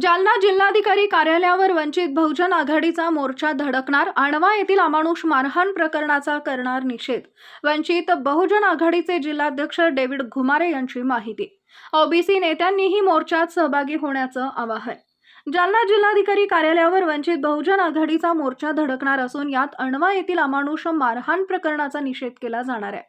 जालना जिल्हाधिकारी कार्यालयावर वंचित बहुजन आघाडीचा मोर्चा धडकणार आणवा येथील अमानुष मारहाण प्रकरणाचा करणार निषेध. वंचित बहुजन आघाडीचे जिल्हाध्यक्ष डेव्हिड घुमारे यांची माहिती. ओबीसी नेत्यांनीही मोर्चात सहभागी होण्याचं आवाहन. जालना जिल्हाधिकारी कार्यालयावर वंचित बहुजन आघाडीचा मोर्चा धडकणार असून यात अणवा येथील अमानुष मारहाण प्रकरणाचा निषेध केला जाणार आहे.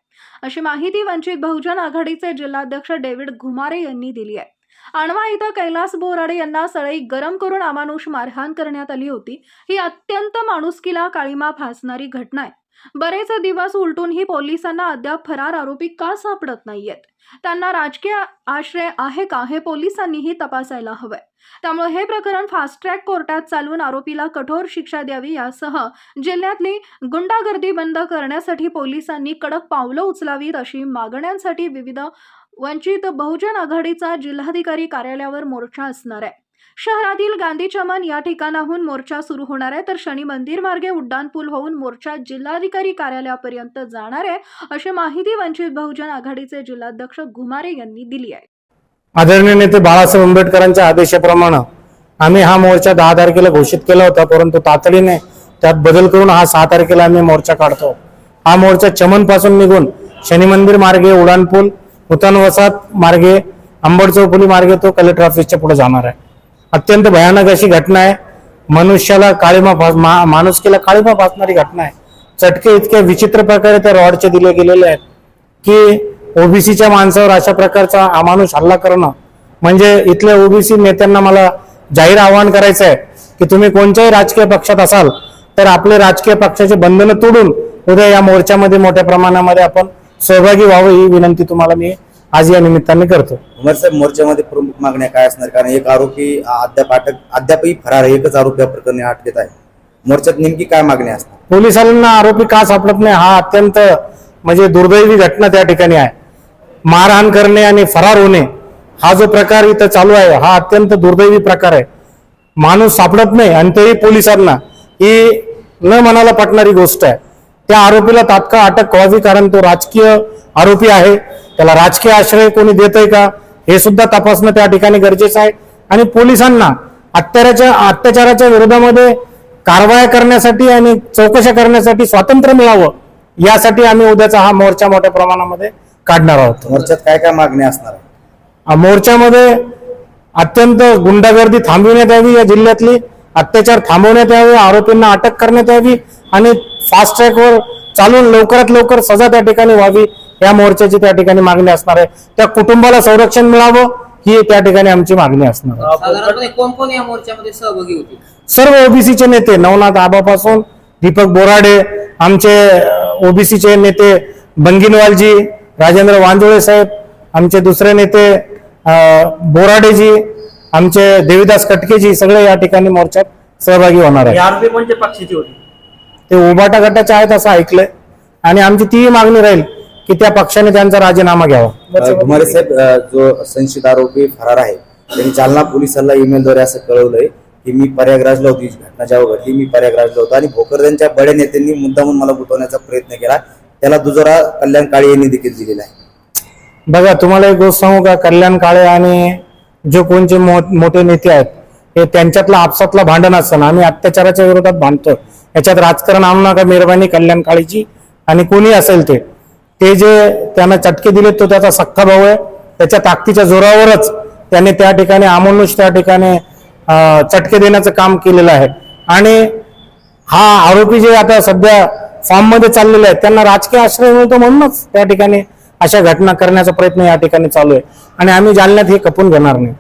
अशी माहिती वंचित बहुजन आघाडीचे जिल्हाध्यक्ष डेव्हिड घुमारे यांनी दिली आहे. आणवा इथं कैलास बोराडे यांना सळई गरम करून अमानुष मारहाण करण्यात आली होती. ही अत्यंत माणुसकीला काळीमा फासणारी घटना आहे. बरेच दिवस उलटूनही पोलिसांना अद्याप फरार आरोपी का सापडत नाहीयेत? त्यांना राजकीय आश्रय आहे का हे पोलिसांनीही तपासायला हवंय. त्यामुळे हे प्रकरण फास्ट ट्रॅक कोर्टात चालवून आरोपीला कठोर शिक्षा द्यावी यासह जिल्ह्यातली गुंडागर्दी बंद करण्यासाठी पोलिसांनी कडक पावलं उचलावीत अशी मागण्यांसाठी विविध वंचित बहुजन आघाडीचा जिल्हाधिकारी कार्यालयावर मोर्चा असणार आहे. शहरातील गांधी चमन या ठिकाणाहून मोर्चा सुरू होणार आहे. तर शनी मंदिर मार्गे उड्डाणपूल होऊन मोर्चा जिल्हाधिकारी कार्यालयापर्यंत जाणार आहे अशी माहिती वंचित बहुजन आघाडीचे जिल्हाध्यक्ष घुमारे यांनी दिली आहे. आदरणीय नेते बाळासाहेब आंबेडकरांच्या आदेशाप्रमाणे आम्ही हा मोर्चा दहा तारखेला घोषित केला होता परंतु तातडीने त्यात बदल करून हा सहा तारखेला आम्ही मोर्चा काढतो. हा मोर्चा चमनपासून निघून शनी मंदिर मार्गे उडाणपूल उतान वसाहत मार्गे अंबड चौफुली मार्गे तो कलेक्टर ऑफिसच्या पुढे जाणार आहे. अत्यंत भयानक अशी घटना आहे. मनुष्याला काळीमा फास मा- माणुसकीला काळीमा फासणारी घटना आहे. चटके इतक्या विचित्र प्रकारे त्या रॉडचे दिले गेलेले आहेत की ओबीसीच्या माणसावर अशा प्रकारचा अमानुष हल्ला करणं म्हणजे इथल्या ओबीसी नेत्यांना मला जाहीर आवाहन करायचं आहे की तुम्ही कोणत्याही राजकीय पक्षात असाल तर आपले राजकीय पक्षाचे बंधनं तोडून उद्या या मोर्चामध्ये मोठ्या प्रमाणामध्ये आपण सहभागी व्हावं ही विनंती तुम्हाला मी आज या निमित्ताने करतो. उमर साहेब मोर्चामध्ये प्रमुख मागण्या काय असणार? कारण एक आरोपी अद्याप अटक अद्यापही फरार आहे एकच आरोपी या प्रकरणी अटकेत आहे. मोर्चात नेमकी काय मागणी असणार? पोलिसांना आरोपी का सापडत नाही? हा अत्यंत म्हणजे दुर्दैवी घटना त्या ठिकाणी आहे. मारहाण करणे आणि फरार होणे हा जो प्रकार इथं चालू आहे हा अत्यंत दुर्दैवी प्रकार आहे. माणूस सापडत नाही आणि तेही पोलिसांना ही न मनाला पटणारी गोष्ट आहे. त्या आरोपीला तात्काळ अटक व्हावी कारण तो राजकीय आरोपी आहे. त्याला राजकीय आश्रय कोणी देत आहे का हे सुद्धा तपासणं त्या ठिकाणी गरजेचं आहे. आणि पोलिसांना अत्याचाराच्या अत्याचाराच्या विरोधामध्ये कारवाया करण्यासाठी आणि चौकशा करण्यासाठी स्वातंत्र्य मिळावं यासाठी आम्ही उद्याचा हा मोर्चा मोठ्या प्रमाणामध्ये काढणार आहोत. मोर्चात काय काय मागणी असणार मोर्चामध्ये अत्यंत गुंडागर्दी थांबविण्यात यावी या जिल्ह्यातली अत्याचार थांबवण्यात यावे आरोपींना अटक करण्यात यावी आणि फास्ट ट्रॅकवर चालून लवकरात लवकर सजा त्या ठिकाणी व्हावी या मोर्चाची त्या ठिकाणी मागणी असणार आहे. त्या कुटुंबाला संरक्षण मिळावं ही त्या ठिकाणी आमची मागणी असणार आहे. साधारणपणे कोण कोण या मोर्चामध्ये सहभागी होतील? सर्व ओबीसीचे नेते नवनाथ आबापासून दीपक बोराडे आमचे ओबीसीचे नेते बंगिनवालजी राजेंद्र वांजोळे साहेब आमचे दुसरे नेते बोराडेजी आमचे देविदास कटकेजी सगळे या ठिकाणी मोर्चात सहभागी होणार आहे आरोपी कोणत्या पक्षाची होती ते उबाटा गटाचे आहेत असं ऐकलंय. आणि आमची ती मागणी राहील की त्या पक्षाने त्यांचा राजीनामा घ्यावा. घुमारे साहेब जो संशयित आरोपी फरार आहे त्यांनी जालना पोलिसांना ईमेलद्वारे असं कळवलंय की मी प्रयागराजला होती घटना जेव्हा घडली मी प्रयागराजला होतो. आणि भोकरदनच्या बड्या नेत्यांनी मुद्दामून मला गुंतवण्याचा प्रयत्न केला. त्याला दुजोरा कल्याण काळे यांनी देखील दिलेला आहे. बघा तुम्हाला एक गोष्ट सांगू का? कल्याण काळे आणि जे कोणचे मोठे नेते आहेत हे त्यांच्यातला आपसातला भांडण असताना आम्ही अत्याचाराच्या विरोधात भांडतोय. याच्यात राजकारण आणू नका मेहरबानी कल्याण काळीची आणि कोणी असेल ते ते जे त्यांना चटके दिलेत तो त्याचा सख्खा भाऊ आहे. त्याच्या ताकदीच्या जोरावरच त्याने त्या ठिकाणी आमनुष त्या ठिकाणी चटके देण्याचं काम केलेलं आहे. आणि हा आरोपी जे आता सध्या फॉर्ममध्ये चाललेले आहेत त्यांना राजकीय आश्रय मिळतो म्हणूनच त्या ठिकाणी अशा घटना करण्याचा प्रयत्न या ठिकाणी चालू आहे. आणि आम्ही जालन्यात हे खपून घेणार नाही.